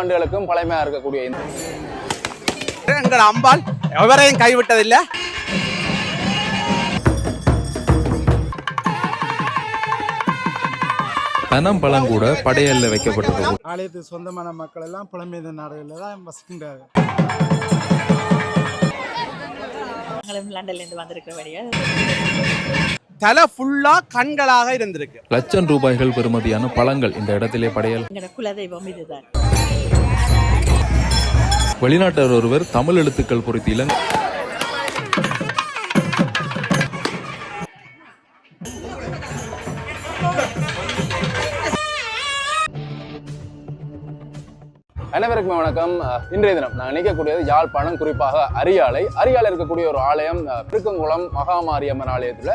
ஆண்டுகளுக்கும் பழமையாக இருக்கக்கூடிய இந்த எங்கள் அம்பாள் எவரையும் கைவிட்டதில்லை. பனம் பழம் கூட படையல்ல வைக்கப்பட்டிருக்கும் ஆலயத்துக்கு சொந்தமான மக்கள் எல்லாம் புலம்பெயர்ந்த நாடுகளில் தான் வசிக்கின்றார்கள். லண்டன்லேருந்து வந்திருக்கிறபடியா தலை ஃபுல்லா கண்களாக இருந்திருக்கு. லட்சம் ரூபாய்கள் பெறுமதியான பழங்கள் இந்த இடத்திலே படையல். எங்களோட குலதெய்வம் இதுதான். வெளிநாட்டவர் ஒருவர் தமிழ் எழுத்துக்கள் குறித்து இலங்கை அனைவருக்கும் வணக்கம். இன்றைய தினம் நான் நினைக்கக்கூடியது யாழ்ப்பாணம் குறிப்பாக அரியாலை. அரியாலை இருக்கக்கூடிய ஒரு ஆலயம் அஹ், திருக்கங்குளம் மகாமாரியம்மன் ஆலயத்தில்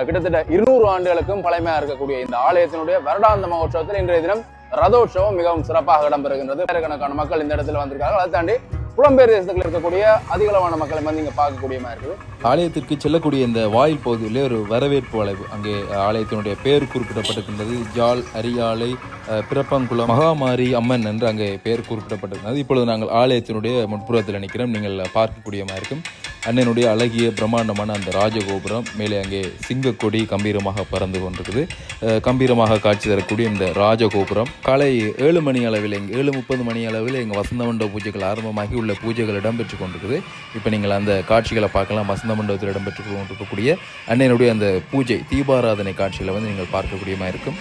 கிட்டத்தட்ட இருநூறு ஆண்டுகளுக்கும் பழமையாக இருக்கக்கூடிய இந்த ஆலயத்தினுடைய வருடாந்த மகோற்சவத்தில் இன்றைய தினம் ரதோற்சவம் மிகவும் சிறப்பாக இடம்பெறுகின்றது. ஆயிரக்கணக்கான மக்கள் இந்த இடத்துல வந்திருக்காங்க அதை தாண்டி புலம்பெயர் தேசத்தில் இருக்கக்கூடிய அதிகளவான மக்களை வந்து இங்கே பார்க்கக்கூடிய மாதிரி இருக்குது. ஆலயத்திற்கு செல்லக்கூடிய இந்த வாயில் பகுதியிலே ஒரு வரவேற்பு வளைவு. அங்கே ஆலயத்தினுடைய பெயர் குறிப்பிடப்பட்டிருக்கின்றது. ஜால் அரியாலை பிறப்பங்குளம் மகாமாரி அம்மன் என்று அங்கே பெயர் குறிப்பிடப்பட்டிருந்தது. இப்பொழுது நாங்கள் ஆலயத்தினுடைய முன்புறத்தில் நிற்கிறோம் நீங்கள் பார்க்கக்கூடியமாக இருக்கும். அண்ணனுடைய அழகிய பிரம்மாண்டமான அந்த ராஜகோபுரம் மேலே அங்கே சிங்கக்கொடி கம்பீரமாக பறந்து கொண்டிருக்குது. கம்பீரமாக காட்சி தரக்கூடிய இந்த ராஜகோபுரம். காலை ஏழு மணி அளவில் இங்கே ஏழு முப்பது மணி அளவில் எங்கள் வசந்த மண்டப பூஜைகள் ஆரம்பமாகி உள்ள பூஜைகள் இடம்பெற்று கொண்டிருக்குது. இப்போ நீங்கள் அந்த காட்சிகளை பார்க்கலாம். வசந்த மண்டபத்தில் இடம்பெற்று கொண்டிருக்கக்கூடிய அண்ணனுடைய அந்த பூஜை தீபாராதனை காட்சிகளை வந்து நீங்கள் பார்க்கக்கூடியமாக இருக்கும்.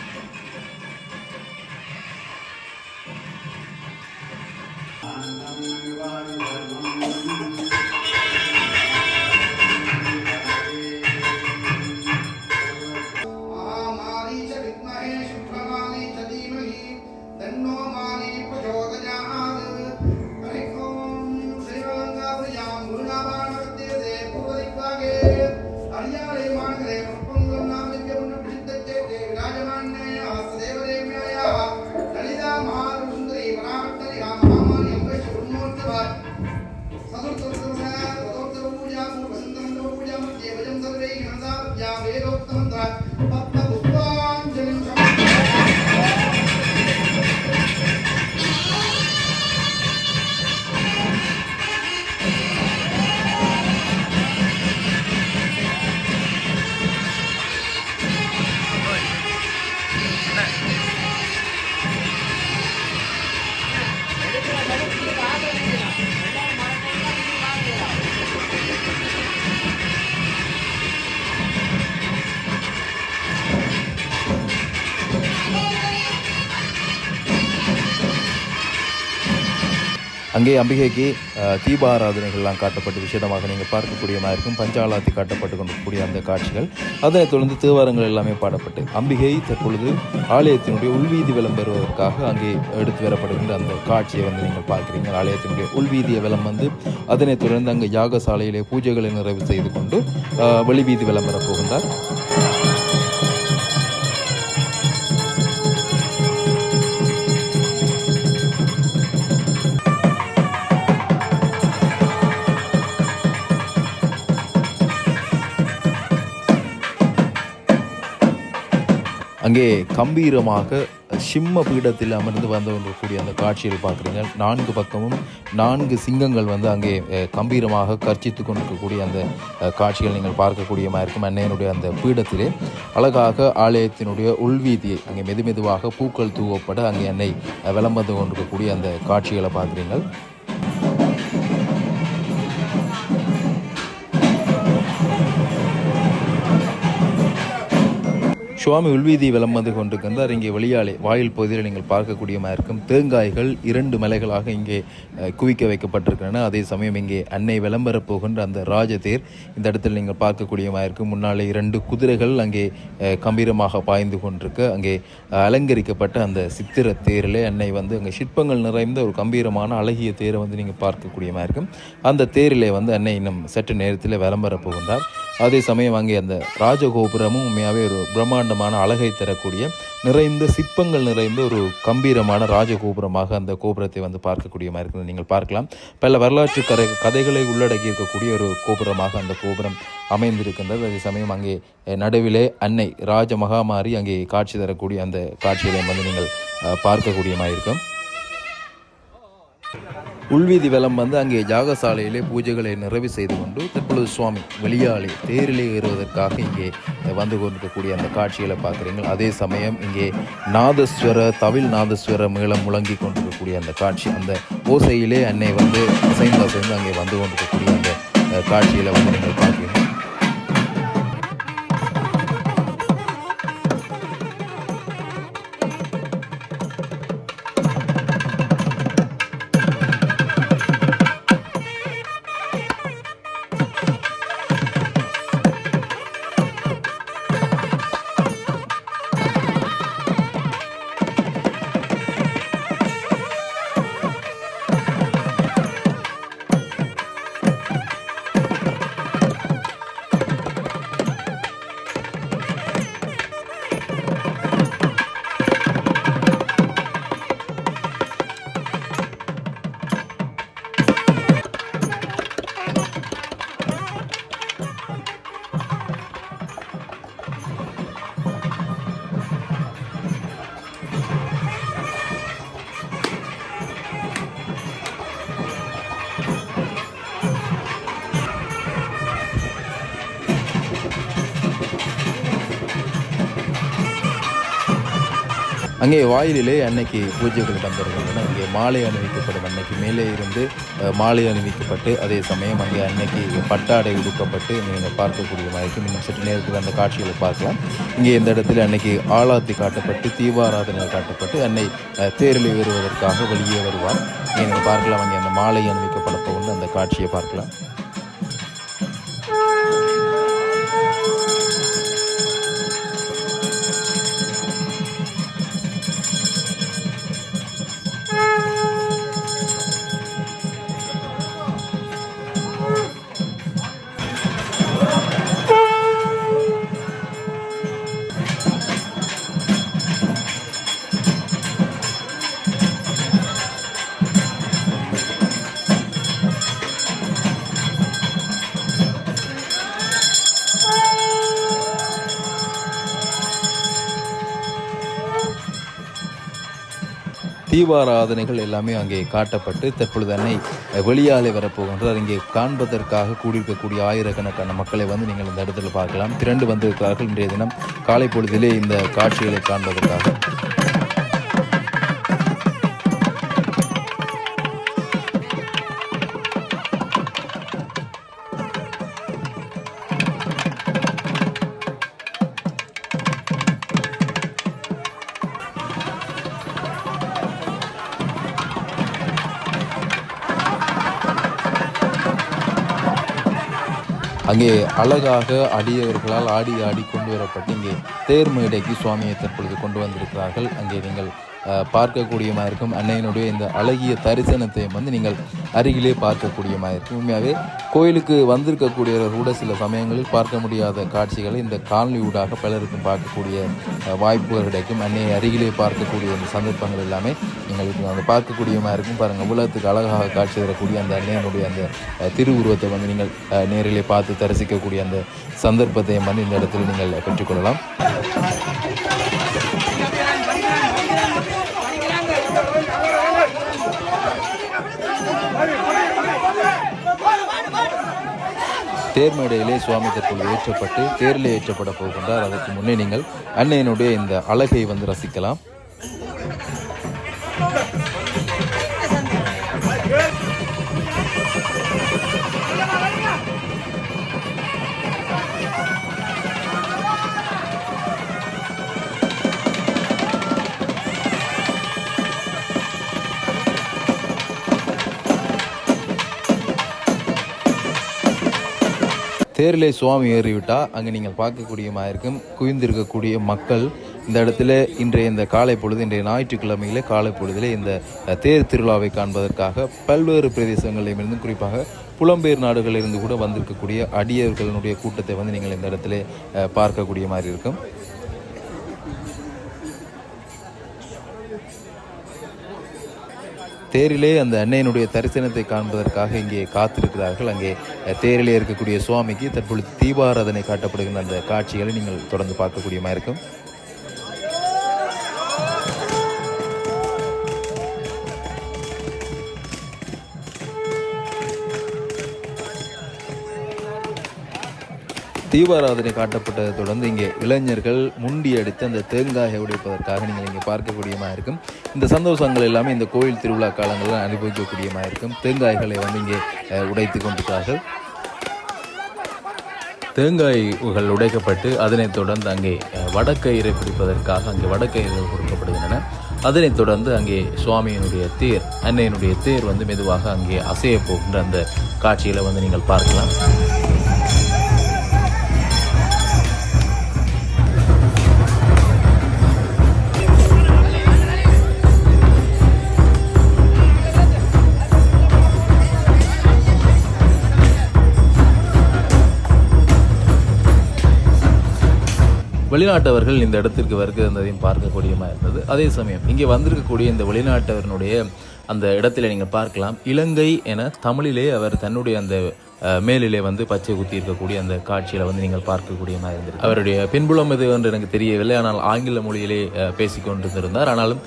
அங்கே அம்பிகைக்கு தீபாராதனைகள்லாம் காட்டப்பட்டு விசேடமாக நீங்கள் பார்க்கக்கூடிய மாதிரி இருக்கும். பஞ்சாலாத்தி காட்டப்பட்டு கொண்டிருக்கக்கூடிய அந்த காட்சிகள். அதனைத் தொடர்ந்து தேவாரங்கள் எல்லாமே பாடப்பட்டு அம்பிகை தற்பொழுது ஆலயத்தினுடைய உள்வீதி விளம் பெறுவதற்காக அங்கே எடுத்து வரப்படுகின்ற அந்த காட்சியை வந்து நீங்கள் பார்க்குறீங்க. ஆலயத்தினுடைய உள்வீதிய விளம் வந்து அதனைத் தொடர்ந்து அங்கே யாகசாலையிலே பூஜைகளை நிறைவு செய்து கொண்டு வெளிவீதி விளம்பரம் போகின்றார். அங்கே கம்பீரமாக சிம்ம பீடத்தில் அமர்ந்து வந்து கொண்டிருக்கக்கூடிய அந்த காட்சியில் பார்க்குறீங்க. நான்கு பக்கமும் நான்கு சிங்கங்கள் வந்து அங்கே கம்பீரமாக கர்ச்சித்து கொண்டிருக்கக்கூடிய அந்த காட்சிகள் நீங்கள் பார்க்கக்கூடிய மாதிரி இருக்கும். அன்னையனுடைய அந்த பீடத்திலே அழகாக ஆலயத்தினுடைய உள்வீதியை அங்கே மெது மெதுவாக பூக்கள் தூவப்பட அங்கே அன்னை விளம்பந்து கொண்டிருக்கக்கூடிய அந்த காட்சிகளை பார்க்குறீங்கள் சுவாமி உள்வீதி விளம் வந்து கொண்டிருக்கின்றார். இங்கே வெளியாலே வாயில் பகுதியில் நீங்கள் பார்க்கக்கூடியமாக இருக்கும் தேங்காய்கள் இரண்டு மலைகளாக இங்கே குவிக்க வைக்கப்பட்டிருக்கின்றன. அதே சமயம் இங்கே அன்னை விளம்பரப் போகின்ற அந்த ராஜதேர் இந்த இடத்தில் நீங்கள் பார்க்கக்கூடியமாக இருக்கும் முன்னாலே இரண்டு குதிரைகள் அங்கே கம்பீரமாக பாய்ந்து கொண்டிருக்க. அங்கே அலங்கரிக்கப்பட்ட அந்த சித்திர தேரிலே அன்னை வந்து அங்கே சிற்பங்கள் நிறைந்த ஒரு கம்பீரமான அழகிய தேரை வந்து நீங்கள் பார்க்கக்கூடியமாக இருக்கும் அந்த தேரிலே வந்து அன்னை இன்னும் சற்று நேரத்தில் விளம்பரப் போகின்றார். அதே சமயம் அங்கே அந்த ராஜகோபுரமும் உண்மையாகவே ஒரு பிரம்மாண்டமான அழகை தரக்கூடிய நிறைந்த சிற்பங்கள் நிறைந்த ஒரு கம்பீரமான ராஜகோபுரமாக அந்த கோபுரத்தை வந்து பார்க்கக்கூடிய மாதிரி இருக்கிறது நீங்கள் பார்க்கலாம். பல வரலாற்று கதை கதைகளை உள்ளடக்கி இருக்கக்கூடிய ஒரு கோபுரமாக அந்த கோபுரம் அமைந்திருக்கின்றது. அதே சமயம் அங்கே நடுவிலே அன்னை ராஜ மகாமாரி அங்கே காட்சி தரக்கூடிய அந்த காட்சிகளை வந்து நீங்கள் பார்க்கக்கூடிய மாதிரி இருக்கும். உள்வீதி வலம் வந்து அங்கே யாகசாலையிலே பூஜைகளை நிறைவு செய்து கொண்டு தற்பொழுது சுவாமி வெளியாலே தேரிலே ஏறுவதற்காக இங்கே வந்து கொண்டிருக்கக்கூடிய அந்த காட்சிகளை பார்க்குறீங்க அதே சமயம் இங்கே நாதஸ்வர தவில் நாதஸ்வர மேளம் முழங்கி கொண்டிருக்கக்கூடிய அந்த காட்சி அந்த ஓசையிலே அன்னை வந்து அசைந்து அசைந்து அங்கே வந்து கொண்டிருக்கக்கூடிய அந்த காட்சியில் காட்சிகளை வந்து நீங்கள் பார்க்குறீங்க அங்கே வாயிலிலே அன்னைக்கு பூஜைகள் இடம்பெறுகின்றன அங்கே மாலை அணிவிக்கப்படும் அன்னைக்கு மேலே இருந்து மாலை அணிவிக்கப்பட்டு அதே சமயம் அங்கே அன்னைக்கு பட்டாடை உடுக்கப்பட்டு நீங்கள் பார்க்கக்கூடிய மாதிரி இன்னும் சற்று நேரத்தில் அந்த காட்சிகளை பார்க்கலாம். இங்கே இந்த இடத்துல அன்னைக்கு ஆளாத்தி காட்டப்பட்டு தீபாராதனை காட்டப்பட்டு அன்னை தேரில் ஏறுவதற்காக வெளியே வருவார். நீங்கள் பார்க்கலாம் அங்கே அந்த மாலை அணிவிக்கப்பட போகின்ற அந்த காட்சியை பார்க்கலாம். தீபாராதனைகள் எல்லாமே அங்கே காட்டப்பட்டு தற்பொழுது அன்னை வெளியாலே வரப்போகின்றார் இங்கே காண்பதற்காக கூடியிருக்கக்கூடிய ஆயிரக்கணக்கான மக்களை வந்து நீங்கள் இந்த இடத்துல பார்க்கலாம். திரண்டு வந்திருக்கிறார்கள். இன்றைய தினம் காலை பொழுதிலே இந்த காட்சிகளை காண்பதற்காக. அங்கே அழகாக அடியவர்களால் ஆடி ஆடி கொண்டு வரப்பட்டு இங்கே தேர் மேடைக்கு சுவாமியை தற்பொழுது கொண்டு வந்திருக்கிறார்கள். அங்கே நீங்கள் பார்க்கக்கூடியமாக இருக்கும். அன்னையினுடைய இந்த அழகிய தரிசனத்தையும் வந்து நீங்கள் அருகிலே பார்க்கக்கூடியமா இருக்கும் உண்மையாகவே கோயிலுக்கு வந்திருக்கக்கூடிய கூட சில சமயங்களில் பார்க்க முடியாத காட்சிகளை இந்த காலனி ஊடாக பலருக்கும் பார்க்கக்கூடிய வாய்ப்புகள் கிடைக்கும். அன்னையை அருகிலே பார்க்கக்கூடிய அந்த சந்தர்ப்பங்கள் எல்லாமே எங்களுக்கு அந்த பார்க்கக்கூடிய பார்க்கக்கூடியமா இருக்கும். பாருங்கள் உலகத்துக்கு அழகாக காட்சி தரக்கூடிய அந்த அன்னையனுடைய அந்த திருவுருவத்தை வந்து நீங்கள் நேரிலே பார்த்து தரிசிக்கக்கூடிய அந்த சந்தர்ப்பத்தையும் வந்து இந்த இடத்துல நீங்கள் பெற்றுக்கொள்ளலாம் தேர் மேடையிலே சுவாமி தற்போது ஏற்றப்பட்டு தேரிலே ஏற்றப்பட போகின்றார். அதற்கு முன்னே நீங்கள் அன்னையினுடைய இந்த அழகை வந்து ரசிக்கலாம். தேரிலே சுவாமி ஏறிவிட்டால் அங்கே நீங்கள் பார்க்கக்கூடியமாக இருக்கும் குவிந்திருக்கக்கூடிய மக்கள் இந்த இடத்துல இன்றைய இந்த காலை பொழுது இன்றைய ஞாயிற்றுக்கிழமையிலே காலை பொழுதிலே இந்த தேர் திருவிழாவை காண்பதற்காக பல்வேறு பிரதேசங்களிலிருந்து குறிப்பாக புலம்பெயர் நாடுகளிலிருந்து கூட வந்திருக்கக்கூடிய அடியர்களுடைய கூட்டத்தை வந்து நீங்கள் இந்த இடத்துல பார்க்கக்கூடிய மாதிரி இருக்கும் தேரிலே அந்த அன்னையினுடைய தரிசனத்தை காண்பதற்காக இங்கே காத்திருக்கிறார்கள். அங்கே தேரிலே இருக்கக்கூடிய சுவாமிக்கு தற்பொழுது தீபாராதனை காட்டப்படுகின்ற அந்த காட்சிகளை நீங்கள் தொடர்ந்து பார்க்கக்கூடியமாக இருக்கும். தீபாராதனை காட்டப்பட்டதை தொடர்ந்து இங்கே இளைஞர்கள் முண்டி அடித்து அந்த தேங்காயை உடைப்பதற்காக நீங்கள் இங்கே பார்க்கக்கூடியமாக இருக்கும். இந்த சந்தோஷங்கள் எல்லாமே இந்த கோயில் திருவிழா காலங்களில் அனுபவிக்கக்கூடியமாக இருக்கும். தேங்காய்களை வந்து இங்கே உடைத்து கொண்டிருக்கிறார்கள். தேங்காய்கள் உடைக்கப்பட்டு அதனைத் தொடர்ந்து அங்கே வடக்கயிறை பிடிப்பதற்காக அங்கே வடக்கயிறுகள் கொடுக்கப்படுகின்றன. அதனைத் தொடர்ந்து அங்கே சுவாமியினுடைய தேர் அன்னையினுடைய தேர் வந்து மெதுவாக அங்கே அசைய போகின்ற அந்த காட்சிகளை வந்து நீங்கள் பார்க்கலாம். வெளிநாட்டவர்கள் இந்த இடத்திற்கு வருகை இருந்ததையும் பார்க்கக்கூடியமாக இருந்தது. அதே சமயம் இங்கே வந்திருக்கக்கூடிய இந்த வெளிநாட்டவரனுடைய அந்த இடத்துல நீங்கள் பார்க்கலாம். இலங்கை என தமிழிலே அவர் தன்னுடைய அந்த மேலிலே வந்து பச்சை குத்தி இருக்கக்கூடிய அந்த காட்சியில் வந்து நீங்கள் பார்க்கக்கூடியமாக இருந்தது அவருடைய பின்புலம் எது என்று எனக்கு தெரியவில்லை. ஆனால் ஆங்கில மொழியிலே பேசிக்கொண்டிருந்திருந்தார். ஆனாலும்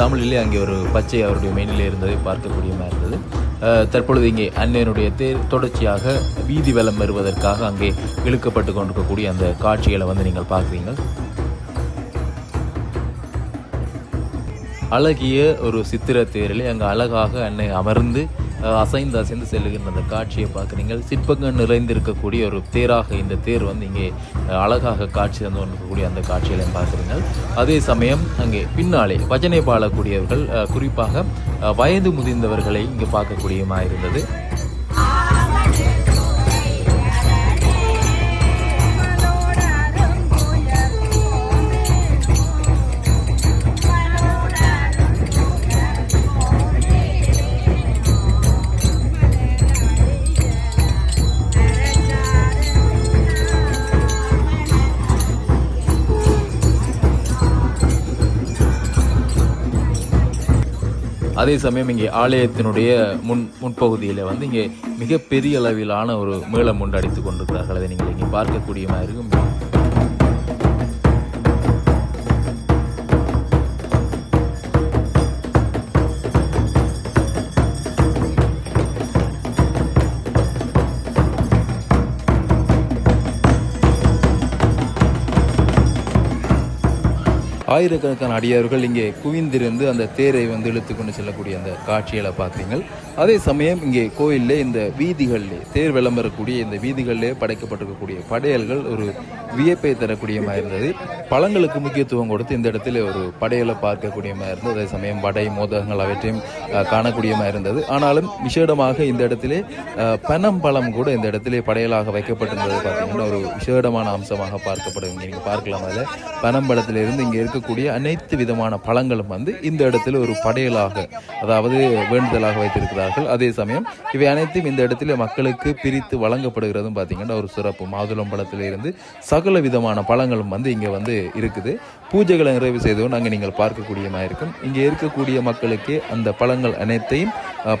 தமிழிலே அங்கே ஒரு பச்சை அவருடைய மேனிலே இருந்ததை பார்க்கக்கூடியமாக இருந்தது. தற்பொழுது இங்கே அன்னையனுடைய தேர் தொடர்ச்சியாக வீதி வலம் வருவதற்காக அங்கே இழுக்கப்பட்டு கொண்டிருக்கக்கூடிய அந்த காட்சிகளை வந்து நீங்கள் பார்க்குறீங்க அழகிய ஒரு சித்திர தேரிலே அங்கே அழகாக அன்னை அமர்ந்து அசைந்து அசைந்து செல்லுகின்ற அந்த காட்சியை பார்க்குறீங்க சிற்பங்கள் நிறைந்திருக்கக்கூடிய ஒரு தேராக இந்த தேர் வந்து இங்கே அழகாக காட்சி தந்து கொண்டிருக்கக்கூடிய அந்த காட்சிகளையும் பார்க்குறீங்க அதே சமயம் அங்கே பின்னாலே பஜனை பாடக்கூடியவர்கள் குறிப்பாக வயது முதிர்ந்தவர்களை இங்கே பார்க்கக்கூடியமாக இருந்தது அதே சமயம் இங்கே ஆலயத்தினுடைய முன் முன்பகுதியில் வந்து இங்கே மிகப்பெரிய அளவிலான ஒரு மேளம் ஒன்று அடித்துக் கொண்டிருக்கிறார்கள். அதை நீங்கள் இங்கே பார்க்கக்கூடியமாக இருக்கும். ஆயிரக்கணக்கான அடியார்கள் இங்கே குவிந்திருந்து அந்த தேரை வந்து இழுத்து கொண்டு செல்லக்கூடிய அந்த காட்சிகளை பார்க்குறீங்க அதே சமயம் இங்கே கோயிலில் இந்த வீதிகளிலே தேர் விளம்பரக்கூடிய இந்த வீதிகளிலே படைக்கப்பட்டிருக்கக்கூடிய படையல்கள் ஒரு வியப்பை தரக்கூடியமாக இருந்தது. பழங்களுக்கு முக்கியத்துவம் கொடுத்து இந்த இடத்துல ஒரு படையலை பார்க்கக்கூடியமாக இருந்தது. அதே சமயம் வடை மோதகங்கள் அவற்றையும் அஹ், காணக்கூடியமாக இருந்தது. ஆனாலும் விசேடமாக இந்த இடத்திலே அஹ், பனம்பழம் கூட இந்த இடத்திலே படையலாக வைக்கப்பட்டிருந்தது பார்த்தீங்கன்னா ஒரு விசேடமான அம்சமாக பார்க்கப்படும். இங்கே நீங்கள் பார்க்கலாம் அதில். பனம்பழத்திலிருந்து இங்கே இருக்கக்கூடிய அனைத்து விதமான பழங்களும் வந்து இந்த இடத்துல ஒரு படையலாக அதாவது வேண்டுதலாக வைத்திருக்கிறார் வருகிறார்கள் அதே சமயம் இவை அனைத்தும் இந்த இடத்துல மக்களுக்கு பிரித்து வழங்கப்படுகிறதும் பார்த்தீங்கன்னா ஒரு சிறப்பு. மாதுளம் பழத்திலிருந்து சகல விதமான பழங்களும் வந்து இங்கே வந்து இருக்குது. பூஜைகளை நிறைவு செய்தவும் நாங்கள் நீங்கள் பார்க்கக்கூடியமாக இருக்கும். இங்கே இருக்கக்கூடிய மக்களுக்கு அந்த பழங்கள் அனைத்தையும்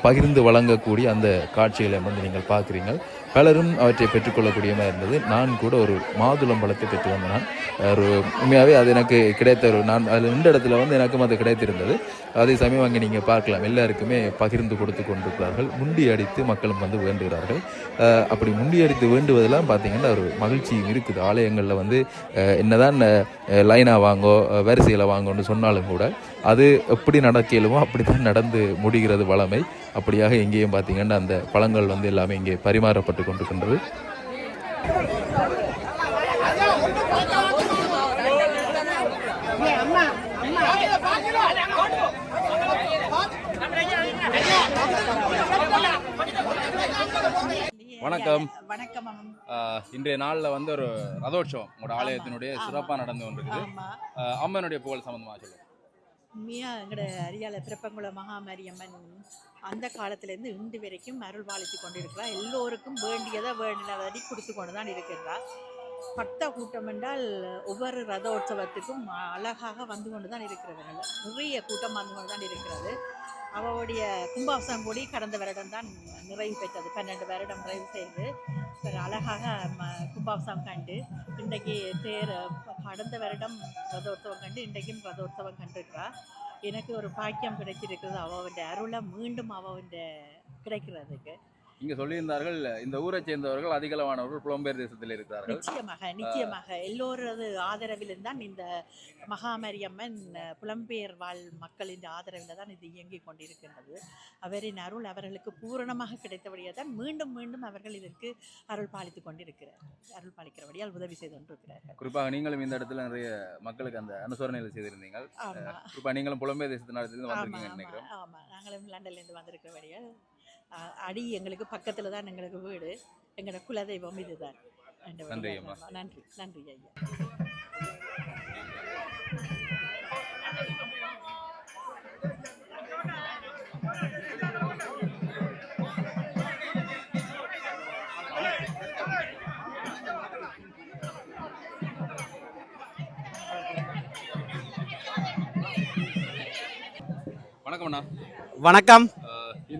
பகிர்ந்து வழங்கக்கூடிய அந்த காட்சிகளை வந்து நீங்கள் பார்க்குறீங்க பலரும் அவற்றை பெற்றுக்கொள்ளக்கூடியமாக இருந்தது. நான் கூட ஒரு மாதுளம் பழத்தை பெற்று வந்தேன். நான் ஒரு உண்மையாகவே அது எனக்கு கிடைத்த ஒரு நான் அதில் ரெண்டு இடத்துல வந்து எனக்கும் அது கிடைத்திருந்தது. அதே சமயம் அங்கே நீங்கள் பார்க்கலாம். எல்லாருக்குமே பகிர்ந்து கொடுத்து கொண்டிருக்கிறார்கள். முண்டி அடித்து மக்களும் வந்து வேண்டுகிறார்கள். அப்படி முண்டி அடித்து வேண்டுவதெல்லாம் பார்த்தீங்கன்னா ஒரு மகிழ்ச்சியும் இருக்குது. ஆலயங்களில் வந்து என்னதான் லைனாக வாங்கோ வரிசையில் வாங்கோன்னு சொன்னாலும் கூட அது எப்படி நடக்கலுமோ அப்படி தான் நடந்து முடிகிறது வளமை. அப்படியாக எங்கேயும் பார்த்தீங்கன்னா அந்த பழங்கள் வந்து எல்லாமே இங்கே பரிமாறப்பட்டு கொண்டிருக்கின்றது வணக்கம். வணக்கம் இன்றைய நாளில் வந்து ஒரு ரதோற்சவம் உங்களோட ஆலயத்தினுடைய. சிறப்பாக நடந்து கொண்டிருக்குது. அம்மனுடைய புகழ் சம்பந்தமாக சொல்லுங்க. உண்மையாக எங்களோட அரியால திருப்பங்குளம் மகாமாரியம்மன் அந்த காலத்துலேருந்து இன்று வரைக்கும் அருள் வாழித்து கொண்டு இருக்கிறா எல்லோருக்கும் வேண்டியதை வேண்டினதை கொடுத்து கொண்டு தான் இருக்கிறார். பக்த கூட்டம் என்றால் ஒவ்வொரு ரதோற்சவத்துக்கும் அழகாக வந்து கொண்டு தான் இருக்கிறது. நிறைய கூட்டம் வந்து கொண்டு தான் இருக்கிறது. அவளுடைய கும்பாபிஷேகம் கூடி கடந்த வருடம் தான் நிறைவு பெற்றது. பன்னெண்டு வருடம் நிறைவு செய்து ஒரு அழகாக ம- கும்பாபிஷேகம் கண்டு இன்றைக்கு தேர் கடந்த வருடம் ரதோற்சவம் கண்டு இன்றைக்கும் ரதோற்சவம் கண்டிருக்கிறா. எனக்கு ஒரு பாக்கியம் கிடைச்சிருக்கிறது அவளுடைய அருளை மீண்டும் அவளுடைய கிடைக்கிறதுக்கு. இங்க சொல்லியிருந்தார்கள் இந்த ஊரை சேர்ந்தவர்கள் அதிகளவானவர்கள் புலம்பெயர் தேசத்தில் இருக்கிறார்கள். நிச்சயமாக நிச்சயமாக. எல்லோரது ஆதரவிலும் தான் இந்த மகாமரியம்மன் புலம்பெயர் வாழ் மக்களின் ஆதரவில் தான் இது இயங்கிக் கொண்டிருக்கின்றது. அவரின் அருள் அவர்களுக்கு பூரணமாக கிடைத்தபடியாக தான் மீண்டும் மீண்டும் அவர்கள் இதற்கு அருள் பாலித்துக் கொண்டிருக்கிறார். அருள் பாலிக்கிறபடியால் உதவி செய்து கொண்டிருக்கிறார்கள். குறிப்பாக நீங்களும் இந்த இடத்துல நிறைய மக்களுக்கு அந்த அனுசரணைகளை செய்திருந்தீங்க குறிப்பாக நீங்களும் புலம்பெயர் வந்திருக்கீங்கன்னு ஆமா நினைக்கிறேன். ஆமா. நாங்களும் லண்டன்ல இருந்து வந்திருக்கிறபடியால் அடி எங்களுக்கு பக்கத்துல தான் எங்களுக்கு வீடு. எங்களோட குலதெய்வம் இதுதான். நன்றி நன்றி நன்றி ஐயா. வணக்கம் அண்ணா. வணக்கம்.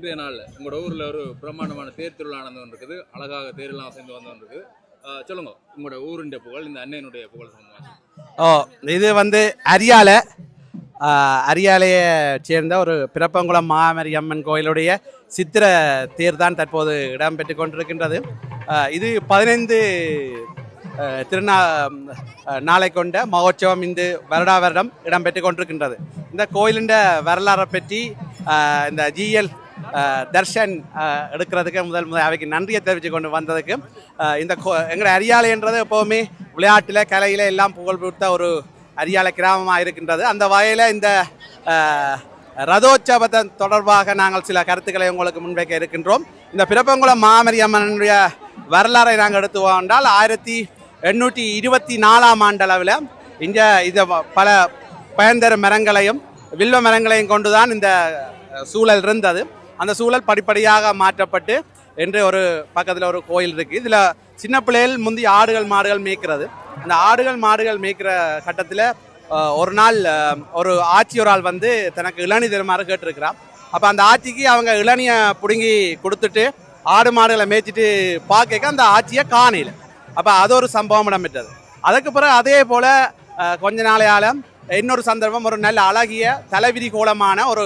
இன்றைய நாள் உங்களோட ஊரில் ஒரு பிரம்மாண்டமான தேர் திருவிழா நடந்து இருக்குது அழகாக தேரெல்லாம் சேர்ந்து வந்து இருக்குது சொல்லுங்க உங்களோட ஊரின் புகழ் இந்த அன்னையினுடைய புகழ் சம்பந்தமா ஓ இது வந்து அரியாலை. அரியாலையை சேர்ந்த ஒரு பிறப்பங்குளம் மாமரி அம்மன் கோயிலுடைய சித்திர தேர் தான் தற்போது இடம்பெற்று கொண்டிருக்கின்றது. இது பதினைந்து திருநா நாளை கொண்ட மகோற்சவம் இந்து வருடா வருடம் இடம்பெற்று கொண்டிருக்கின்றது. இந்த கோயிலின் வரலாறை பற்றி இந்த ஜிஎல் தர்ஷன் எடுக்கிறதுக்கு முதல் முதல் அவைக்கு நன்றியை தெரிவித்து கொண்டு வந்ததுக்கு இந்த கோ எங்களோட அரியாலைன்றது எப்போவுமே விளையாட்டில் கலையில் எல்லாம் புகழ் பெற்ற ஒரு அரியாலை கிராமமாக இருக்கின்றது அந்த வகையில் இந்த ஆஹ், தொடர்பாக நாங்கள் சில கருத்துக்களை உங்களுக்கு முன்வைக்க இருக்கின்றோம் இந்த பிறப்பங்குளம் மாமரியம்மனுடைய வரலாறை நாங்கள் எடுத்து கொண்டால் ஆயிரத்தி எண்ணூற்றி இருபத்தி நாலாம் ஆண்டளவில் இங்கே இது பல பயன்தரும் மரங்களையும் வில்வ மரங்களையும் கொண்டுதான் இந்த சூழல் இருந்தது அந்த சூழல் படிப்படியாக மாற்றப்பட்டு என்று ஒரு பக்கத்தில் ஒரு கோயில் இருக்குது இதில் சின்ன பிள்ளைகள் முந்தி ஆடுகள் மாடுகள் மேய்க்கிறது. அந்த ஆடுகள் மாடுகள் மேய்க்கிற கட்டத்தில் ஒரு நாள் ஒரு ஆட்சி ஒரு ஆள் வந்து தனக்கு இளநீ தருமாறு கேட்டிருக்கிறான் அப்போ அந்த ஆட்சிக்கு அவங்க இளநியை பிடுங்கி கொடுத்துட்டு ஆடு மாடுகளை மேய்ச்சிட்டு பார்க்க அந்த ஆட்சியை காணையில் அப்போ அது ஒரு சம்பவம் இடம்பெற்றது. அதுக்கு பிறகு அதே போல் கொஞ்ச நாளையால் இன்னொரு சந்தர்ப்பம் ஒரு நல்ல அழகிய தலைவிரி கோலமான ஒரு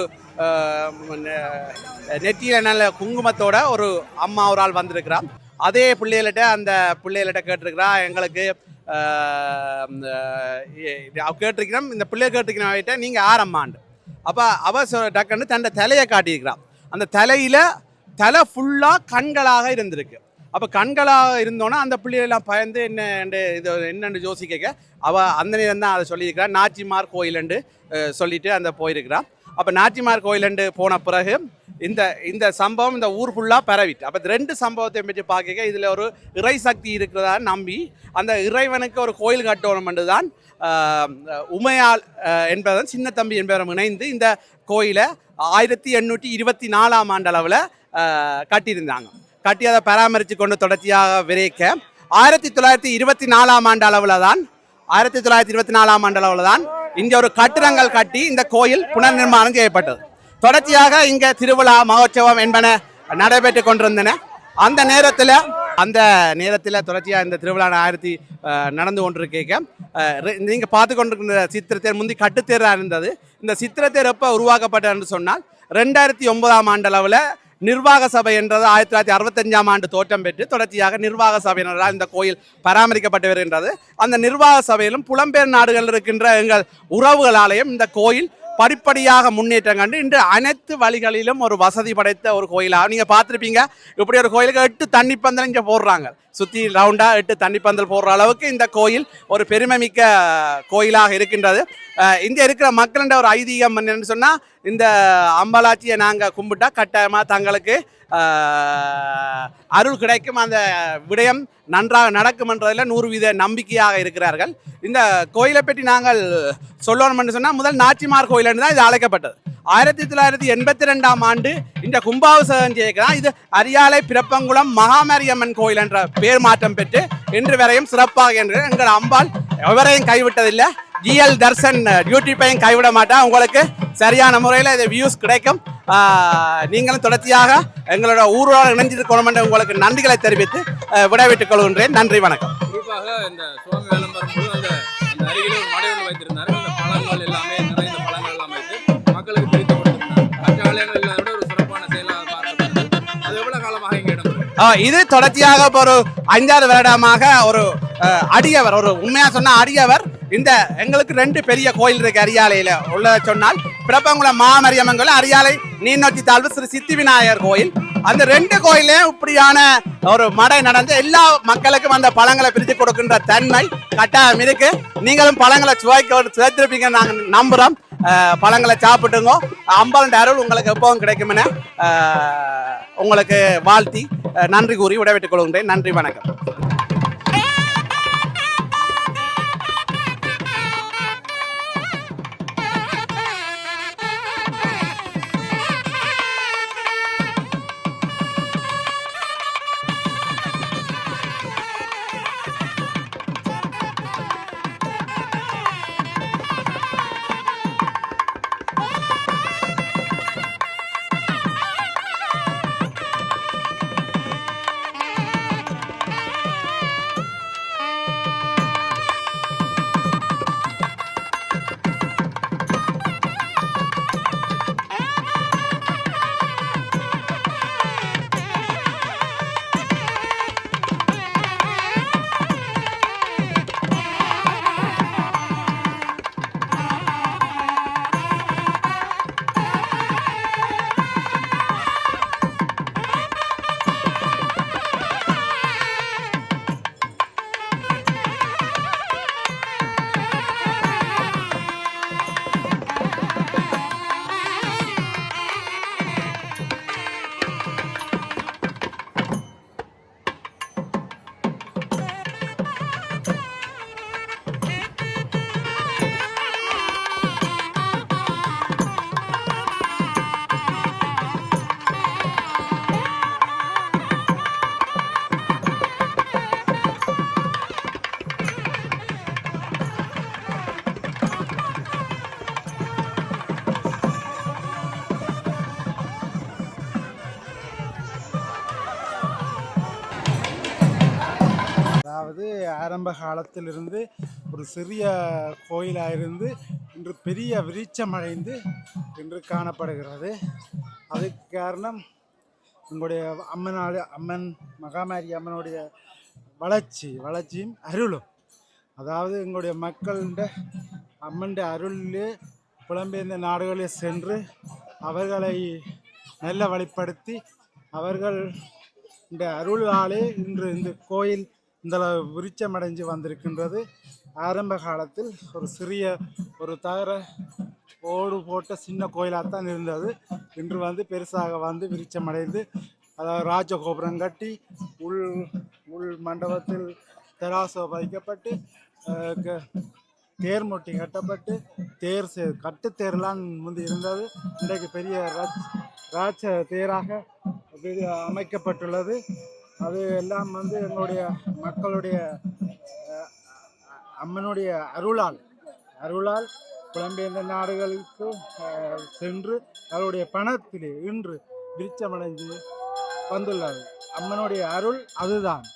நெற்றியில் நல்ல குங்குமத்தோட ஒரு அம்மா ஒரு ஆள் வந்திருக்கிறா. அதே பிள்ளைகள்கிட்ட அந்த பிள்ளைகள்கிட்ட கேட்டிருக்கிறா எங்களுக்கு இது அவ கேட்டிருக்கிறோம் இந்த பிள்ளைய கேட்டிருக்கிறவங்கிட்ட நீங்கள் ஆரம்மாண்டு. அப்போ அவ சொ- டக்குன்னு தன்னை தலையை காட்டியிருக்கிறான் அந்த தலையில் தலை ஃபுல்லாக கண்களாக இருந்திருக்கு. அப்போ கண்களாக இருந்தோன்னா அந்த பிள்ளைகள்லாம் பயந்து என்ன இது என்னென்னு யோசிக்க அவள் அந்த நேரம் தான் அதை சொல்லியிருக்கிறான் நாச்சிமார் கோயிலண்டு சொல்லிட்டு அந்த போயிருக்கிறான் அப்போ நாச்சிமார் கோயிலண்டு போன பிறகு இந்த இந்த சம்பவம் இந்த ஊர் ஃபுல்லாக பரவிட்டு. அப்போ ரெண்டு சம்பவத்தை பற்றி பார்க்க இதில் ஒரு இறை சக்தி இருக்கிறதா நம்பி அந்த இறைவனுக்கு ஒரு கோயில் கட்டணும் என்று தான் உமையாள் என்பதன் சின்ன தம்பி என்பவரும் இணைந்து இந்த கோயிலை ஆயிரத்தி எண்ணூற்றி இருபத்தி நாலாம் ஆண்டளவில் கட்டியிருந்தாங்க. கட்டி அதை பராமரித்து கொண்டு தொடர்ச்சியாக விரைக்க ஆயிரத்தி தொள்ளாயிரத்தி இருபத்தி நாலாம் ஆண்டு அளவில் தான் ஆயிரத்தி தொள்ளாயிரத்தி இருபத்தி நாலாம் ஆண்டு அளவில் தான் இங்கே ஒரு கட்டிடங்கள் கட்டி இந்த கோயில் புனர் நிர்மாணம் செய்யப்பட்டது. தொடர்ச்சியாக இங்கே திருவிழா மகோற்சவம் என்பன நடைபெற்று கொண்டிருந்தன. அந்த நேரத்தில் அந்த நேரத்தில் தொடர்ச்சியாக இந்த திருவிழா ஆயிரத்தி நடந்து கொண்டிருக்க நீங்கள் பார்த்து கொண்டிருக்கிற சித்திரத்தேர் முந்தி கட்டுத்தேராக இருந்தது. இந்த சித்திரத்தேர் எப்போ உருவாக்கப்பட்டதுன்னு சொன்னால் ரெண்டாயிரத்தி ஒன்பதாம் ஆண்டளவில் நிர்வாக சபை என்றது ஆயிரத்தி தொள்ளாயிரத்தி அறுபத்தஞ்சாம் ஆண்டு தோற்றம் பெற்று தொடர்ச்சியாக நிர்வாக சபையினரால் இந்த கோயில் பராமரிக்கப்பட்டு வருகின்றது. அந்த நிர்வாக சபையிலும் புலம்பெயர் நாடுகளில் இருக்கின்ற எங்கள் உறவுகளாலேயும் இந்த கோயில் படிப்படியாக முன்னேற்றம் கண்டு இன்று அனைத்து வழிகளிலும் ஒரு வசதி படைத்த ஒரு கோயிலாக. நீங்கள் பார்த்துருப்பீங்க இப்படி ஒரு கோயிலுக்கு எட்டு தண்ணி பந்தல் இங்கே போடுறாங்க. சுற்றி ரவுண்டாக இட்டு தண்ணி பந்தல் போடுற அளவுக்கு இந்த கோயில் ஒரு பெருமைமிக்க கோயிலாக இருக்கின்றது. இங்கே இருக்கிற மக்களின் ஒரு ஐதீகம் என்னன்னு சொன்னால் இந்த அம்பலாச்சியை நாங்கள் கும்பிட்டா கட்டாயமாக தங்களுக்கு அருள் கிடைக்கும். அந்த விடயம் நன்றாக நடக்கும் என்றதில் நூறு வீத நம்பிக்கையாக இருக்கிறார்கள். இந்த கோயிலை பற்றி நாங்கள் சொல்லணும்னு சொன்னால் முதல் நாச்சிமார் கோயில் என்று தான் இது அழைக்கப்பட்டது. ஆயிரத்தி தொள்ளாயிரத்தி எண்பத்தி ரெண்டாம் ஆண்டு இந்த கும்பாபிஷேகம் செய்யக்கிறான் இது அரியாலை பிறப்பங்குளம் மகாமாரியம்மன் கோயில் என்ற பேர் மாற்றம் பெற்று இன்று வரையும் சிறப்பாக என்று எங்கள் அம்பாள் எவரையும் கைவிட்டதில்லை. ஜிஎல் தர்சன் யூடியூப்பையும் கைவிட மாட்டேன். உங்களுக்கு சரியான முறையில் இது வியூஸ் கிடைக்கும். ஆஹ், நீங்களும் தொடர்ச்சியாக எங்களோட ஊரோடு இணைஞ்சிருக்கணும் என்று உங்களுக்கு நன்றிகளை தெரிவித்து விடைவிட்டுக் கொள்கின்றேன். நன்றி வணக்கம். குறிப்பாக இந்த சுவாமி விளம்பரம் அந்த ஒரு மடை ஒன்று இது தொடர்ச்சியாக இப்போ ஒரு ஐந்தாவது வருடமாக ஒரு அடியவர் ஒரு உண்மையா சொன்னா அடியவர் இந்த எங்களுக்கு ரெண்டு பெரிய கோயில் இருக்கு அரியாலையில. உள்ள சொன்னால் பிரபங்குளம் மாமரியம்மன் கோயில் அரியாலை நீர்நோக்கி தாழ்வு ஸ்ரீ சித்தி விநாயகர் கோயில். அந்த ரெண்டு கோயிலையும் இப்படியான ஒரு மடை நடந்து எல்லா மக்களுக்கும் அந்த பழங்களை பிரித்து கொடுக்கின்ற தன்மை கட்டாயம் இருக்கு. நீங்களும் பழங்களை சுவைக்க சுவைத்திருப்பீங்க நாங்கள் நம்புறோம். பழங்களை சாப்பிட்டுங்க. அம்பாளுடைய அருள் உங்களுக்கு எப்பவும் கிடைக்கும் உங்களுக்கு வாழ்த்தி நன்றி கூறி விடைபெற்றுக் கொள்கின்றேன். நன்றி வணக்கம். அதாவது ஆரம்ப காலத்திலிருந்து ஒரு சிறிய கோயிலாக இருந்து இன்று பெரிய விருட்சமடைந்து இன்று காணப்படுகிறது. அதுக்கு காரணம் உங்களுடைய அம்மனாடு அம்மன் மகாமாரி அம்மனுடைய வளர்ச்சி வளர்ச்சியும் அருளும். அதாவது எங்களுடைய மக்கள்கிட்ட அம்மன் அருளிலே புலம்பெயர்ந்த நாடுகளில் சென்று அவர்களை நல்ல வழிப்படுத்தி அவர்கள் இந்த அருளாலே இன்று இந்த கோயில் இந்த அளவு வந்திருக்கின்றது. ஆரம்ப காலத்தில் ஒரு சிறிய ஒரு தகர ஓடு போட்ட சின்ன கோயிலாக தான் இருந்தது. இன்று வந்து பெருசாக வந்து விருச்சமடைந்து அதாவது ராஜகோபுரம் கட்டி உள் உள் மண்டபத்தில் தெராசோ வைக்கப்பட்டு தேர் முட்டி கட்டப்பட்டு தேர் கட்டு தேர்லாம் முந்தி இருந்தது. இன்றைக்கு பெரிய ராஜ் ராஜ தேராக பெரிய அமைக்கப்பட்டுள்ளது. அது எல்லாம் வந்து எங்களுடைய மக்களுடைய அம்மனுடைய அருளால் அருளால் புலம்பெயர்ந்த நாடுகளுக்கு சென்று அவருடைய பணத்திலே இன்று விருச்சமடைந்து வந்துள்ளது. அம்மனுடைய அருள் அதுதான்.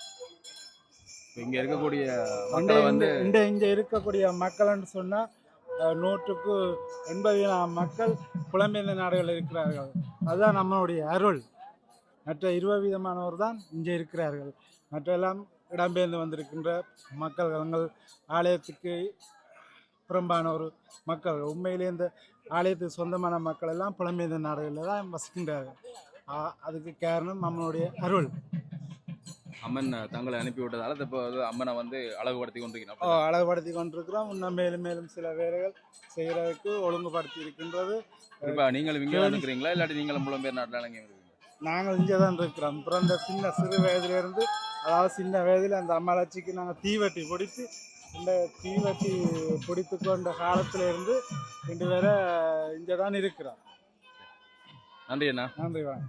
இங்க இருக்கக்கூடிய வந்து இந்த இங்கே இருக்கக்கூடிய மக்கள்னு சொன்னால் நூற்றுக்கு எண்பதாயிரம் மக்கள் புலம்பெயர்ந்த நாடுகள் இருக்கிறார்கள். அதுதான் நம்மளுடைய அருள். மற்ற இருபது விதமானவர் தான் இங்கே இருக்கிறார்கள். மற்றெல்லாம் இடம்பெயர்ந்து வந்திருக்கின்ற மக்கள் ஆலயத்துக்கு புறம்பான ஒரு மக்கள். உண்மையிலே இந்த ஆலயத்துக்கு சொந்தமான மக்கள் எல்லாம் புலம்பெயர்ந்த நாடுகளில் தான் வசிக்கின்றார்கள். அதுக்கு காரணம் நம்மளுடைய அருள். அம்மன் தங்களை அனுப்பி விட்டதால இப்போ அம்மனை வந்து அழகுபடுத்தி கொண்டிருக்கிறோம். அழகுபடுத்தி கொண்டிருக்கிறோம். இன்னும் மேலும் மேலும் சில வேலைகள் செய்கிறதுக்கு ஒழுங்குபடுத்தி இருக்கின்றது. இப்போ நீங்களும் இங்கே இருக்கிறீங்களா இல்லாட்டி நீங்களும் புலம்பெயர் நாட்டில் இங்கே நாங்கள் இங்கே தான் இருக்கிறோம். பிறந்த சின்ன சிறு வயதிலிருந்து அதாவது சின்ன வயதில் அந்த அம்மாளாச்சிக்கு நாங்கள் தீவட்டி பிடித்து இந்த தீவட்டி பிடித்து கொண்ட காலத்துல இருந்து இன்று வரை இங்கே தான் இருக்கிறோம். நன்றி அண்ணா. நன்றி வாங்க